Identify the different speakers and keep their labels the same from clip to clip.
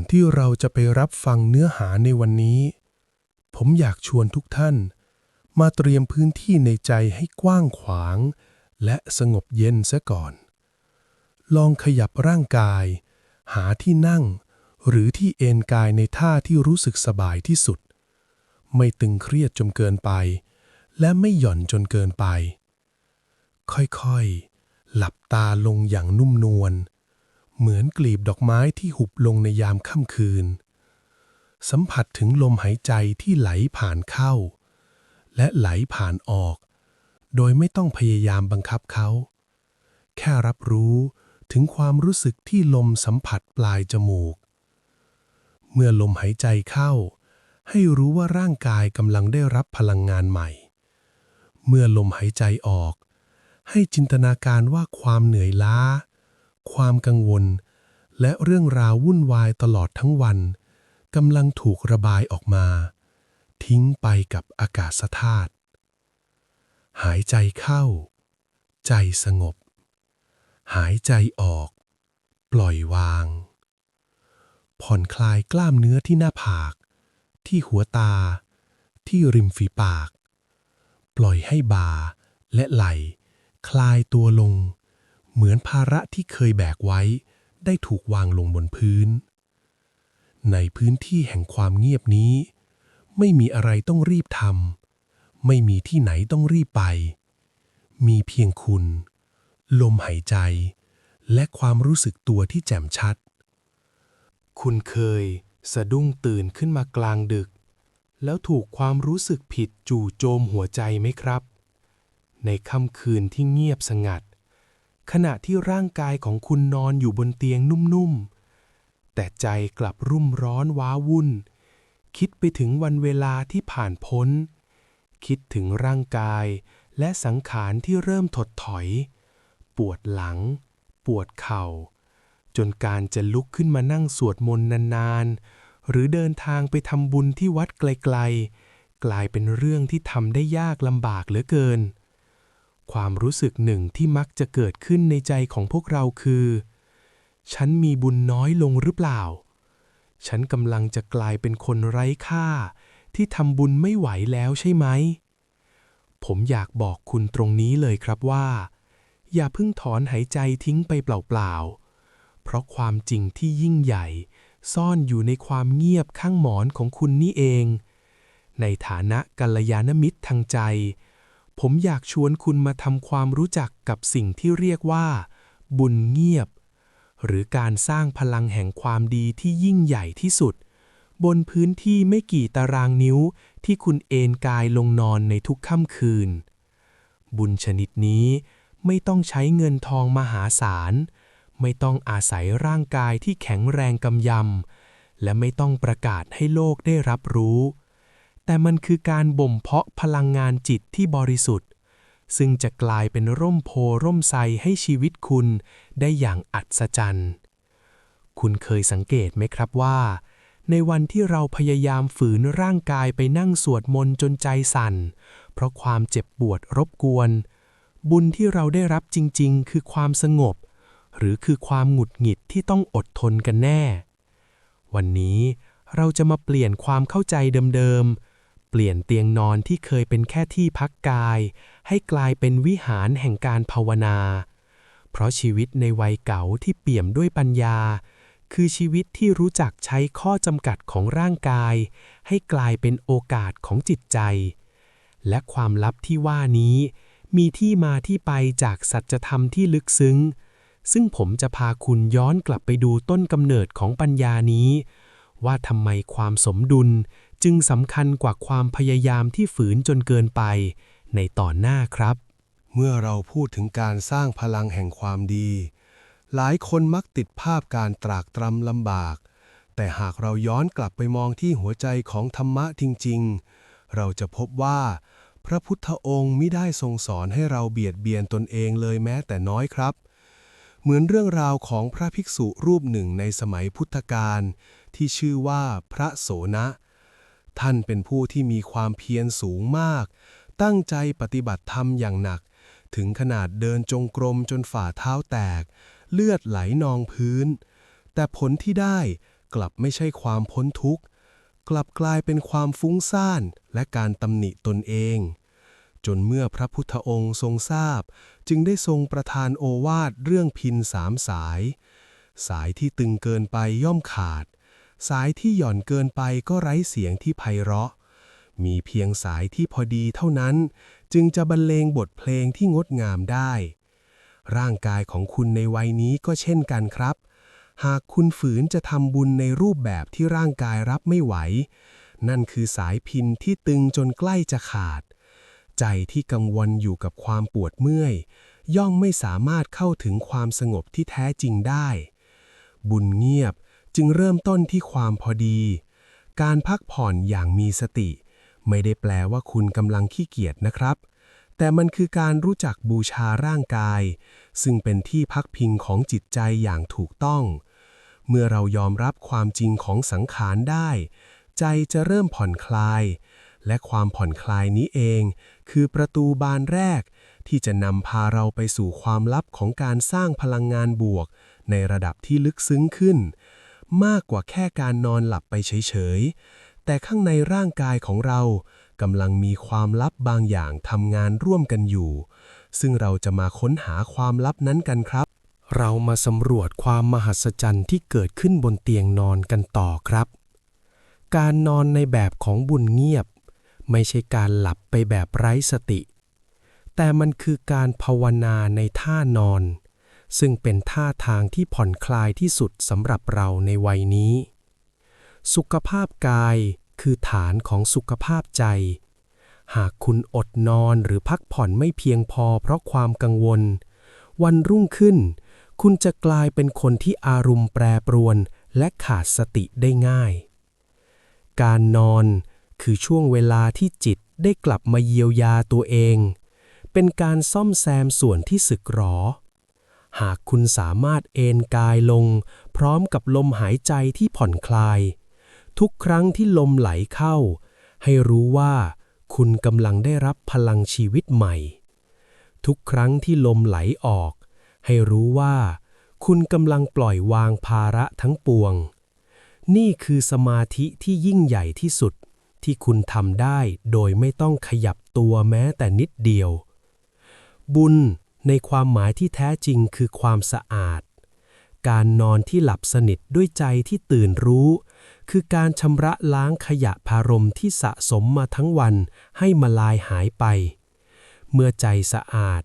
Speaker 1: อนที่เราจะไปรับฟังเนื้อหาในวันนี้ ผมอยากชวนทุกท่าน มาเตรียมพื้นที่ในใจให้กว้างขวาง และสงบเย็นซะก่อน ลองขยับร่างกาย หาที่นั่ง หรือที่เอนกายในท่าที่รู้สึกสบายที่สุด ไม่ตึงเครียดจนเกินไป และไม่หย่อนจนเกินไป ค่อยๆ หลับตาลงอย่างนุ่มนวล เหมือนกลีบดอกไม้ที่หุบลงในยามค่ำคืน สัมผัสถึงลมหายใจที่ไหลผ่านเข้า และไหลผ่านออก โดยไม่ต้องพยายามบังคับเขา แค่รับรู้ถึงความรู้สึกที่ลมสัมผัสปลายจมูก เมื่อลมหายใจเข้า ให้รู้ว่าร่างกายกำลังได้รับพลังงานใหม่ เมื่อลมหายใจออก ให้จินตนาการว่าความเหนื่อยล้า ความกังวล และเรื่องราววุ่นวายตลอดทั้งวันกำลังถูกระบายออกมา ทิ้งไปกับอากาศธาตุหายใจเข้า ใจสงบ หายใจออก ปล่อยวาง ผ่อนคลายกล้ามเนื้อที่หน้าผาก ที่หัวตา ที่ริมฝีปาก ปล่อยให้บ่าและไหล่ คลายตัวลง เหมือนภาระที่เคยแบกไว้ ได้ถูกวางลงบนพื้น ในพื้นที่แห่งความเงียบนี้ ไม่มีอะไรต้องรีบทำไม่มีที่ไหนต้องรีบไป มีเพียงคุณ ลมหายใจ และความรู้สึกตัวที่แจ่มชัด คุณเคยสะดุ้งตื่นขึ้นมากลางดึก แล้วถูกความรู้สึกผิดจู่โจมหัวใจไหมครับ ในค่ำคืนที่เงียบสงัด ขณะที่ร่างกายของคุณนอนอยู่บนเตียงนุ่มๆ แต่ใจกลับรุ่มร้อนว้าวุ่น คิดไปถึงวันเวลาที่ผ่านพ้น คิดถึงร่างกายและสังขารที่เริ่มถดถอย ปวดหลัง ปวดเข่า จนการจะลุกขึ้นมานั่งสวดมนต์นานๆ หรือเดินทางไปทำบุญที่วัดไกลๆ กลายเป็นเรื่องที่ทำได้ยากลำบากเหลือเกิน ความรู้สึกหนึ่งที่มักจะเกิดขึ้นในใจของพวกเราคือ ฉันมีบุญน้อยลงหรือเปล่า ฉันกำลังจะกลายเป็นคนไร้ค่า ที่ทำบุญไม่ไหวแล้วใช่ไหม ผมอยากบอกคุณตรงนี้เลยครับว่า อย่าเพิ่งถอนหายใจทิ้งไปเปล่าๆ เพราะความจริงที่ยิ่งใหญ่ ซ่อนอยู่ในความเงียบข้างหมอนของคุณนี่เอง ในฐานะกัลยาณมิตรทางใจ ผมอยากชวนคุณมาทำความรู้จักกับสิ่งที่เรียกว่า บุญเงียบ หรือการสร้างพลังแห่งความดีที่ยิ่งใหญ่ที่สุด บนพื้นที่ไม่กี่ตารางนิ้วที่คุณเอนกายลงนอนในทุกค่ำคืน บุญชนิดนี้ไม่ต้องใช้เงินทองมหาศาล ไม่ต้องอาศัยร่างกายที่แข็งแรงกำยำ และไม่ต้องประกาศให้โลกได้รับรู้ แต่มันคือการบ่มเพาะพลังงานจิตที่บริสุทธิ์ ซึ่งจะกลายเป็นร่มโพร่มไทรให้ชีวิตคุณได้อย่างอัศจรรย์ คุณเคยสังเกตไหมครับว่า ในวันที่เราพยายามฝืนร่างกายไปนั่งสวดมนต์จนใจสั่น เพราะความเจ็บปวดรบกวน บุญที่เราได้รับจริง ๆ คือความสงบ หรือคือความหงุดหงิดที่ต้องอดทนกันแน่ วันนี้เราจะมาเปลี่ยนความเข้าใจเดิมๆ เปลี่ยนเตียงนอนที่เคยเป็นแค่ที่พักกาย ให้กลายเป็นวิหารแห่งการภาวนา เพราะชีวิตในวัยเก่าที่เปี่ยมด้วยปัญญา คือชีวิตที่รู้จักใช้ข้อจำกัดของร่างกาย ให้กลายเป็นโอกาสของจิตใจ และความลับที่ว่านี้ มีที่มาที่ไปจากสัจธรรมที่ลึกซึ้ง ซึ่งผมจะพาคุณย้อนกลับไปดูต้นกำเนิดของปัญญานี้ว่าทำไมความสมดุล จึงสำคัญกว่าความพยายามที่ฝืนจนเกินไป ในตอนหน้าครับ เมื่อเราพูดถึงการสร้างพลังแห่งความดี หลายคนมักติดภาพการตรากตรำลำบาก แต่หากเราย้อนกลับไปมองที่หัวใจของธรรมะจริง ๆ เราจะพบว่า พระพุทธองค์ไมิได้ทรงสอนให้เราเบียดเบียนตนเองเลยแม้แต่น้อยครับเหมือนเรื่องราวของพระภิกษุรูปหนึ่งในสมัยพุทธกาลที่ชื่อว่าพระโสนะ ท่านเป็นผู้ที่มีความเพียรสูงมาก ตั้งใจปฏิบัติธรรมอย่างหนัก ถึงขนาดเดินจงกรมจนฝ่าเท้าแตก เลือดไหลนองพื้น แต่ผลที่ได้กลับไม่ใช่ความพ้นทุกข์ กลับกลายเป็นความฟุ้งซ่านและการตำหนิตนเอง จนเมื่อพระพุทธองค์ทรงทราบ จึงได้ทรงประทานโอวาทเรื่องพินสามสาย สายที่ตึงเกินไปย่อมขาด สายที่หย่อนเกินไปก็ไร้เสียงที่ไพเราะ มีเพียงสายที่พอดีเท่านั้น จึงจะบรรเลงบทเพลงที่งดงามได้ ร่างกายของคุณในวัยนี้ก็เช่นกันครับ หากคุณฝืนจะทำบุญในรูปแบบที่ร่างกายรับไม่ไหว นั่นคือสายพินที่ตึงจนใกล้จะขาด ใจที่กังวลอยู่กับความปวดเมื่อยย่อมไม่สามารถเข้าถึงความสงบที่แท้จริงได้ บุญเงียบ จึงเริ่มต้นที่ความพอดี การพักผ่อนอย่างมีสติ ไม่ได้แปลว่าคุณกำลังขี้เกียจนะครับ แต่มันคือการรู้จักบูชาร่างกาย ซึ่งเป็นที่พักพิงของจิตใจอย่างถูกต้อง เมื่อเรายอมรับความจริงของสังขารได้ ใจจะเริ่มผ่อนคลาย และความผ่อนคลายนี้เอง คือประตูบานแรกที่จะนำพาเราไปสู่ความลับของการสร้างพลังงานบวก ในระดับที่ลึกซึ้งขึ้น มากกว่าแค่การนอนหลับไปเฉยๆ แต่ข้างในร่างกายของเรากำลังมีความลับบางอย่างทำงานร่วมกันอยู่ ซึ่งเราจะมาค้นหาความลับนั้นกันครับ เรามาสำรวจความมหัศจรรย์ที่เกิดขึ้นบนเตียงนอนกันต่อครับ การนอนในแบบของบุญเงียบ ไม่ใช่การหลับไปแบบไร้สติ แต่มันคือการภาวนาในท่านอน ซึ่งเป็นท่าทางที่ผ่อนคลายที่สุดสำหรับเราในวัยนี้ สุขภาพกายคือฐานของสุขภาพใจ หากคุณอดนอนหรือพักผ่อนไม่เพียงพอเพราะความกังวล วันรุ่งขึ้น คุณจะกลายเป็นคนที่อารมณ์แปรปรวนและขาดสติได้ง่าย การนอนคือช่วงเวลาที่จิตได้กลับมาเยียวยาตัวเอง เป็นการซ่อมแซมส่วนที่สึกหรอ หากคุณสามารถเอนกายลง พร้อมกับลมหายใจที่ผ่อนคลาย ทุกครั้งที่ลมไหลเข้า ให้รู้ว่าคุณกำลังได้รับพลังชีวิตใหม่ ทุกครั้งที่ลมไหลออก ให้รู้ว่า คุณกำลังปล่อยวางภาระทั้งปวง นี่คือสมาธิที่ยิ่งใหญ่ที่สุดที่คุณทำได้โดยไม่ต้องขยับตัวแม้แต่นิดเดียว บุญ ในความหมายที่แท้จริงคือความสะอาด การนอนที่หลับสนิทด้วยใจที่ตื่นรู้ คือการชำระล้างขยะพารมที่สะสมมาทั้งวันให้มาลายหายไป เมื่อใจสะอาด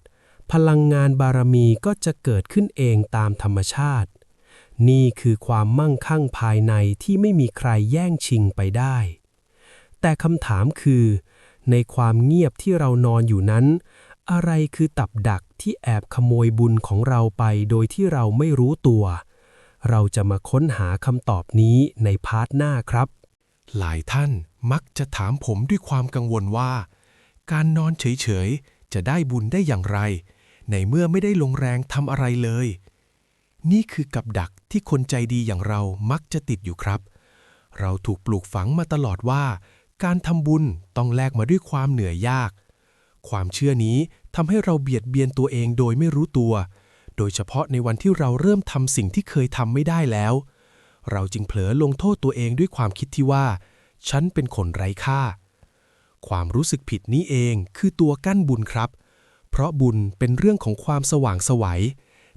Speaker 1: พลังงานบารมีก็จะเกิดขึ้นเองตามธรรมชาติ นี่คือความมั่งคั่งภายในที่ไม่มีใครแย่งชิงไปได้ แต่คำถามคือ ในความเงียบที่เรานอนอยู่นั้น อะไรคือตับดัก ที่แอบขโมยบุญของเราไปโดยที่เราไม่รู้ตัว เราจะมาค้นหาคำตอบนี้ในพาร์ทหน้าครับ
Speaker 2: หลายท่านมักจะถามผมด้วยความกังวลว่า การนอนเฉยๆ จะได้บุญได้อย่างไร ในเมื่อไม่ได้ลงแรงทำอะไรเลย นี่คือกับดักที่คนใจดีอย่างเรามักจะติดอยู่ครับ เราถูกปลูกฝังมาตลอดว่า การทำบุญต้องแลกมาด้วยความเหนื่อยยาก ความเชื่อนี้ ทำให้เราเบียดเบียนตัวเองโดยไม่รู้ตัว โดยเฉพาะในวันที่เราเริ่มทำสิ่งที่เคยทำไม่ได้แล้ว เราจึงเผลอลงโทษตัวเองด้วยความคิดที่ว่า ฉันเป็นคนไร้ค่า ความรู้สึกผิดนี้เองคือตัวกั้นบุญครับ เพราะบุญเป็นเรื่องของความสว่างสวัย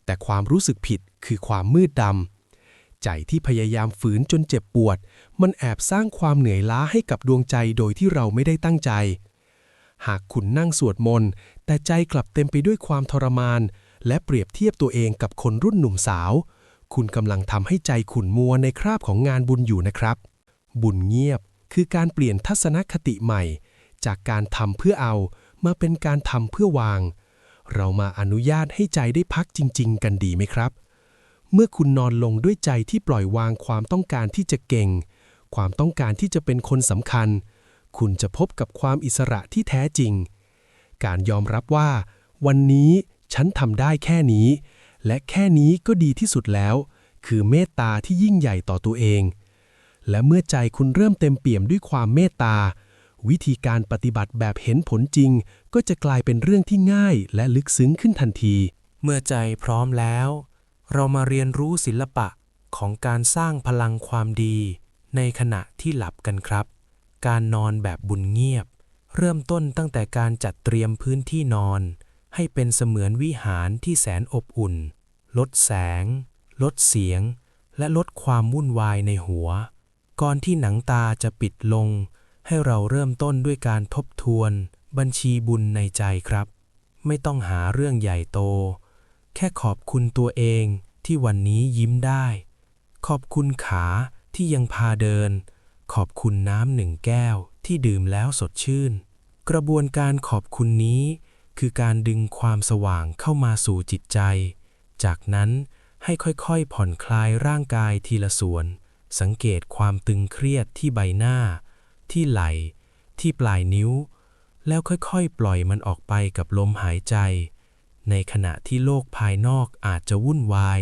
Speaker 2: แต่ความรู้สึกผิดคือความมืดดำ ใจที่พยายามฝืนจนเจ็บปวด มันแอบสร้างความเหนื่อยล้าให้กับดวงใจโดยที่เราไม่ได้ตั้งใจ หากคุณนั่งสวดมนต์แต่ใจกลับเต็มไปด้วยความทรมาน และเปรียบเทียบตัวเองกับคนรุ่นหนุ่มสาว คุณกำลังทำให้ใจขุ่นมัวในคราบของงานบุญอยู่นะครับ บุญเงียบคือการเปลี่ยนทัศนคติใหม่ จากการทำเพื่อเอามาเป็นการทำเพื่อวาง เรามาอนุญาตให้ใจได้พักจริง ๆ กันดีไหมครับ เมื่อคุณนอนลงด้วยใจที่ปล่อยวางความต้องการที่จะเก่ง ความต้องการที่จะเป็นคนสำคัญ คุณจะพบกับความอิสระที่แท้จริง การยอมรับว่า วันนี้ฉันทำได้แค่นี้ และแค่นี้ก็ดีที่สุดแล้ว คือเมตตาที่ยิ่งใหญ่ต่อตัวเอง และเมื่อใจคุณเริ่มเต็มเปี่ยมด้วยความเมตตา วิธีการปฏิบัติแบบเห็นผลจริง ก็จะกลายเป็นเรื่องที่ง่ายและลึกซึ้งขึ้นทันที
Speaker 3: เมื่อใจพร้อมแล้ว เรามาเรียนรู้ศิลปะของการสร้างพลังความดีในขณะที่หลับกันครับ การนอนแบบบุญเงียบ เริ่มต้นตั้งแต่การจัดเตรียมพื้นที่นอน ให้เป็นเสมือนวิหารที่แสนอบอุ่น ลดแสง ลดเสียง และลดความวุ่นวายในหัว ก่อนที่หนังตาจะปิดลง ให้เราเริ่มต้นด้วยการทบทวน บัญชีบุญในใจครับ ไม่ต้องหาเรื่องใหญ่โต แค่ขอบคุณตัวเองที่วันนี้ยิ้มได้ ขอบคุณขาที่ยังพาเดิน ขอบคุณน้ำหนึ่งแก้วที่ดื่มแล้วสดชื่น กระบวนการขอบคุณนี้ คือการดึงความสว่างเข้ามาสู่จิตใจ จากนั้นให้ค่อยๆ ผ่อนคลายร่างกายทีละส่วน สังเกตความตึงเครียดที่ใบหน้า ที่ไหล่ ที่ปลายนิ้ว แล้วค่อยๆ ปล่อยมันออกไปกับลมหายใจ ในขณะที่โลกภายนอกอาจจะวุ่นวาย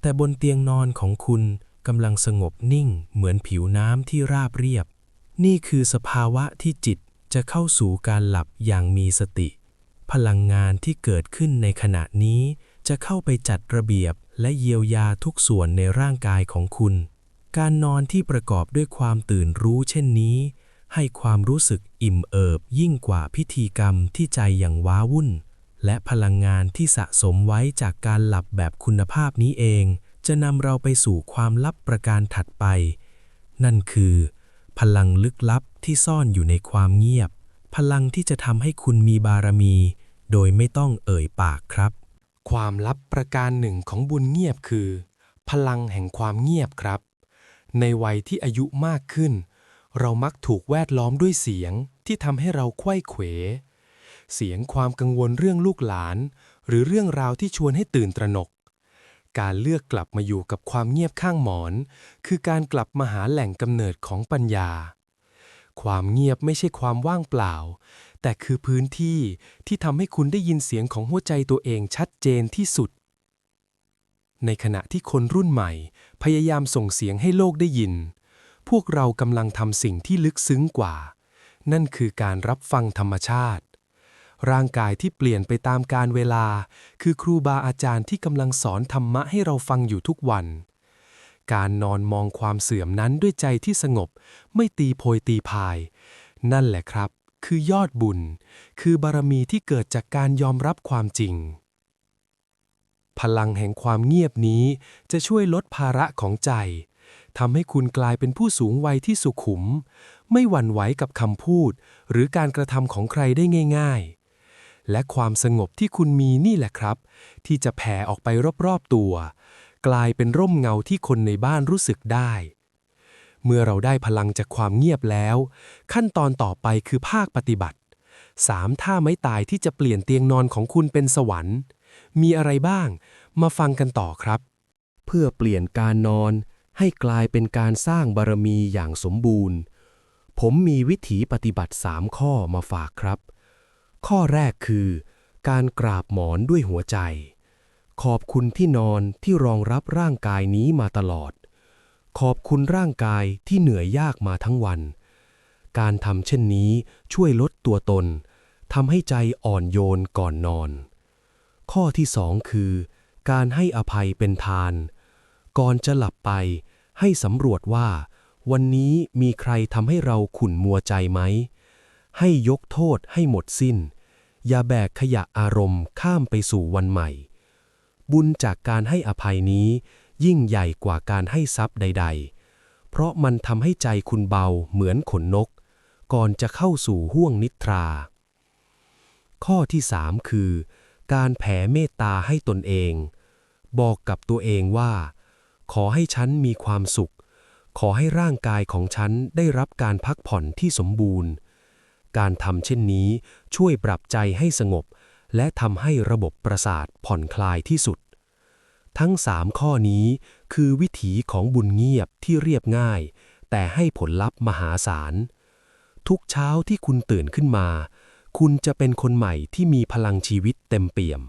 Speaker 3: แต่บนเตียงนอนของคุณ กำลังสงบนิ่งเหมือนผิวน้ำที่ราบเรียบ นี่คือสภาวะที่จิตจะเข้าสู่การหลับอย่างมีสติ พลังงานที่เกิดขึ้นในขณะนี้ จะเข้าไปจัดระเบียบและเยียวยาทุกส่วนในร่างกายของคุณ การนอนที่ประกอบด้วยความตื่นรู้เช่นนี้ ให้ความรู้สึกอิ่มเอิบยิ่งกว่าพิธีกรรมที่ใจอย่างว้าวุ่น และพลังงานที่สะสมไว้จากการหลับแบบคุณภาพนี้เอง จะนำเราไปสู่ความลับประการถัดไป นั่นคือ พลังลึกลับที่ซ่อนอยู่ในความเงียบ พลังที่จะทำให้คุณมีบารมี โดยไม่ต้องเอ่ยปากครับ
Speaker 2: ความลับประการหนึ่งของบุญเงียบคือ พลังแห่งความเงียบครับ ในวัยที่อายุมากขึ้น เรามักถูกแวดล้อมด้วยเสียงที่ทำให้เราไขว้เขว เสียงความกังวลเรื่องลูกหลาน หรือเรื่องราวที่ชวนให้ตื่นตระหนก การเลือกกลับมาอยู่กับความเงียบข้างหมอน คือการกลับมาหาแหล่งกำเนิดของปัญญา ความเงียบไม่ใช่ความว่างเปล่า แต่คือพื้นที่ที่ทำให้คุณได้ยินเสียงของหัวใจตัวเองชัดเจนที่สุด ในขณะที่คนรุ่นใหม่ พยายามส่งเสียงให้โลกได้ยิน พวกเรากำลังทำสิ่งที่ลึกซึ้งกว่า นั่นคือการรับฟังธรรมชาติ ร่างกายที่เปลี่ยนไปตามกาลเวลา คือครูบาอาจารย์ที่กำลังสอนธรรมะให้เราฟังอยู่ทุกวัน การนอนมองความเสื่อมนั้นด้วยใจที่สงบ ไม่ตีโพยตีพาย นั่นแหละครับ คือยอดบุญ คือบารมีที่เกิดจากการยอมรับความจริง พลังแห่งความเงียบนี้จะช่วยลดภาระของใจทำให้คุณกลายเป็นผู้สูงวัยที่สุขุม ไม่หวั่นไหวกับคำพูด หรือการกระทำของใครได้ง่าย ๆ และความสงบที่คุณมีนี่แหละครับ ที่จะแผ่ออกไปรอบๆตัว กลายเป็นร่มเงาที่คนในบ้านรู้สึกได้ เมื่อเราได้พลังจากความเงียบแล้ว ขั้นตอนต่อไปคือภาคปฏิบัติสามท่าไม้ตายที่จะเปลี่ยนเตียงนอนของคุณเป็นสวรรค์ มีอะไรบ้าง มาฟังกันต่อครับ
Speaker 3: เพื่อเปลี่ยนการนอนให้กลายเป็นการสร้างบารมีอย่างสมบูรณ์ ผมมีวิถีปฏิบัติ 3 ข้อมาฝากครับ ข้อแรกคือ การกราบหมอนด้วยหัวใจ ขอบคุณที่นอนที่รองรับร่างกายนี้มาตลอด ขอบคุณร่างกายที่เหนื่อยยากมาทั้งวัน การทำเช่นนี้ช่วยลดตัวตนทำให้ใจอ่อนโยนก่อนนอน ข้อที่สองคือ การให้อภัยเป็นทาน ก่อนจะหลับไป ให้สำรวจว่า วันนี้มีใครทำให้เราขุ่นมัวใจไหมให้ยกโทษให้หมดสิ้น อย่าแบกขยะอารมณ์ข้ามไปสู่วันใหม่ บุญจากการให้อภัยนี้ยิ่งใหญ่กว่าการให้ทรัพย์ใด ๆ เพราะมันทำให้ใจคุณเบาเหมือนขนนก ก่อนจะเข้าสู่ห้วงนิทรา ข้อที่สามคือ การแผ่เมตตาให้ตนเอง บอกกับตัวเองว่า ขอให้ฉันมีความสุข ขอให้ร่างกายของฉันได้รับการพักผ่อนที่สมบูรณ์ การทำเช่นนี้ช่วยปรับใจให้สงบ และทำให้ระบบประสาทผ่อนคลายที่สุด ทั้งสามข้อนี้คือวิถีของบุญเงียบที่เรียบง่าย แต่ให้ผลลัพธ์มหาศาล ทุกเช้าที่คุณตื่นขึ้นมา คุณจะเป็นคนใหม่ที่มีพลังชีวิตเต็มเปี่ยม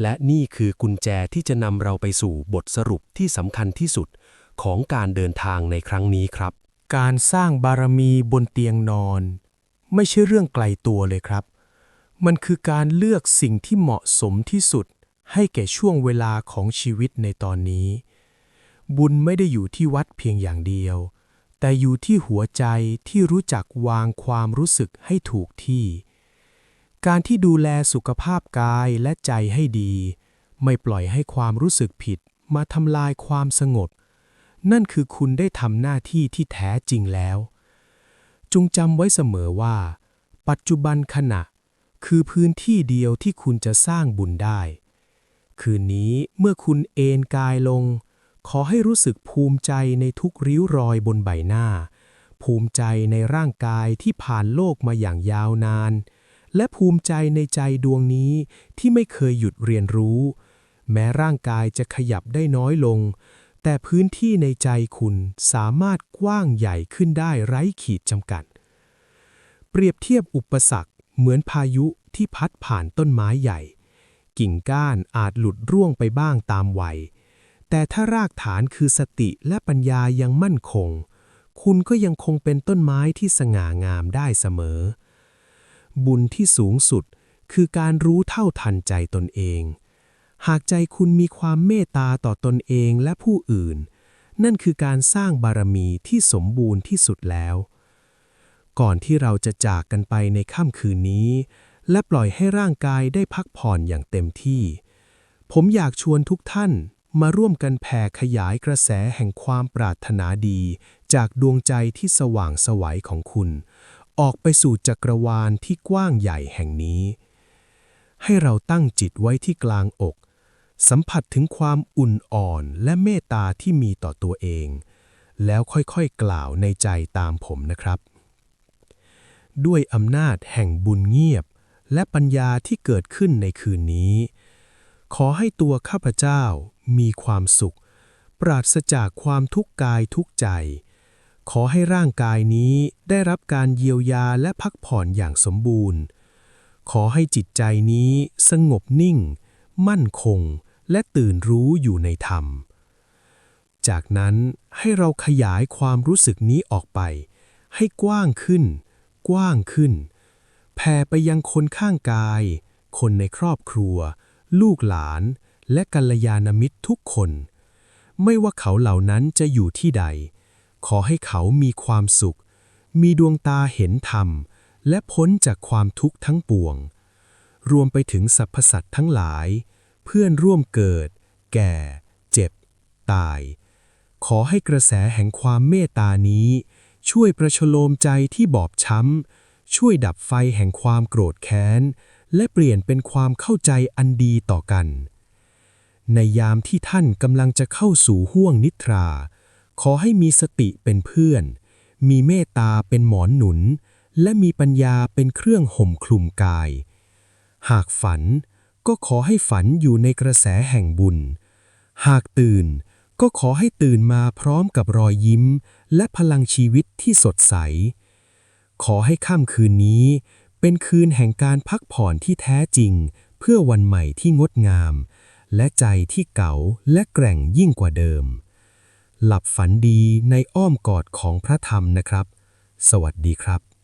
Speaker 3: และนี่คือกุญแจที่จะนำเราไปสู่บทสรุปที่สำคัญที่สุดของการเดินทางในครั้งนี้ครับ
Speaker 1: การสร้างบารมีบนเตียงนอน ไม่ใช่เรื่องไกลตัวเลยครับ มันคือการเลือกสิ่งที่เหมาะสมที่สุด ให้แก่ช่วงเวลาของชีวิตในตอนนี้
Speaker 3: บุญไม่ได้อยู่ที่วัดเพียงอย่างเดียว แต่อยู่ที่หัวใจที่รู้จักวางความรู้สึกให้ถูกที่ การที่ดูแลสุขภาพกายและใจให้ดี ไม่ปล่อยให้ความรู้สึกผิดมาทำลายความสงบ นั่นคือคุณได้ทำหน้าที่ที่แท้จริงแล้ว จงจำไว้เสมอว่า ปัจจุบันขณะ คือพื้นที่เดียวที่คุณจะสร้างบุญได้ คืนนี้เมื่อคุณเอนกายลง ขอให้รู้สึกภูมิใจในทุกริ้วรอยบนใบหน้า ภูมิใจในร่างกายที่ผ่านโลกมาอย่างยาวนาน และภูมิใจในใจดวงนี้ที่ไม่เคยหยุดเรียนรู้ แม้ร่างกายจะขยับได้น้อยลง แต่พื้นที่ในใจคุณสามารถกว้างใหญ่ขึ้นได้ไร้ขีดจำกัด เปรียบเทียบอุปสรรคเหมือนพายุที่พัดผ่านต้นไม้ใหญ่ กิ่งก้านอาจหลุดร่วงไปบ้างตามวัย แต่ถ้ารากฐานคือสติและปัญญายังมั่นคง คุณก็ยังคงเป็นต้นไม้ที่สง่างามได้เสมอ บุญที่สูงสุดคือการรู้เท่าทันใจตนเอง หากใจคุณมีความเมตตาต่อตนเองและผู้อื่น นั่นคือการสร้างบารมีที่สมบูรณ์ที่สุดแล้ว ก่อนที่เราจะจากกันไปในค่ำคืนนี้ และปล่อยให้ร่างกายได้พักผ่อนอย่างเต็มที่ ผมอยากชวนทุกท่านมาร่วมกันแผ่ขยายกระแสแห่งความปรารถนาดี จากดวงใจที่สว่างไสวัยของคุณ ออกไปสู่จักรวาลที่กว้างใหญ่แห่งนี้ ให้เราตั้งจิตไว้ที่กลางอก สัมผัสถึงความอุ่นอ่อนและเมตตาที่มีต่อตัวเอง แล้วค่อยๆกล่าวในใจตามผมนะครับ ด้วยอำนาจแห่งบุญเงียบ และปัญญาที่เกิดขึ้นในคืนนี้ ขอให้ตัวข้าพเจ้ามีความสุข ปราศจากความทุกข์กายทุกข์ใจ ขอให้ร่างกายนี้ได้รับการเยียวยาและพักผ่อนอย่างสมบูรณ์ ขอให้จิตใจนี้สงบนิ่ง มั่นคง และตื่นรู้อยู่ในธรรม จากนั้นให้เราขยายความรู้สึกนี้ออกไป ให้กว้างขึ้น กว้างขึ้น แผ่ไปยังคนข้างกาย คนในครอบครัว ลูกหลาน และกัลยาณมิตรทุกคน ไม่ว่าเขาเหล่านั้นจะอยู่ที่ใด ขอให้เขามีความสุข มีดวงตาเห็นธรรม และพ้นจากความทุกข์ทั้งปวง รวมไปถึงสรรพสัตว์ทั้งหลาย เพื่อนร่วมเกิด แก่ เจ็บ ตาย ขอให้กระแสแห่งความเมตตานี้ ช่วยประชโลมใจที่บอบช้ำ ช่วยดับไฟแห่งความโกรธแค้น และเปลี่ยนเป็นความเข้าใจอันดีต่อกัน ในยามที่ท่านกำลังจะเข้าสู่ห้วงนิทรา ขอให้มีสติเป็นเพื่อน มีเมตตาเป็นหมอนหนุน และมีปัญญาเป็นเครื่องห่มคลุมกาย หากฝัน ก็ขอให้ฝันอยู่ในกระแสแห่งบุญ หากตื่นก็ขอให้ตื่นมาพร้อมกับรอยยิ้ม และพลังชีวิตที่สดใส ขอให้ค่ำคืนนี้ เป็นคืนแห่งการพักผ่อนที่แท้จริง เพื่อวันใหม่ที่งดงาม และใจที่เก๋าและแกร่งยิ่งกว่าเดิม หลับฝันดีในอ้อมกอดของพระธรรมนะครับ สวัสดีครับ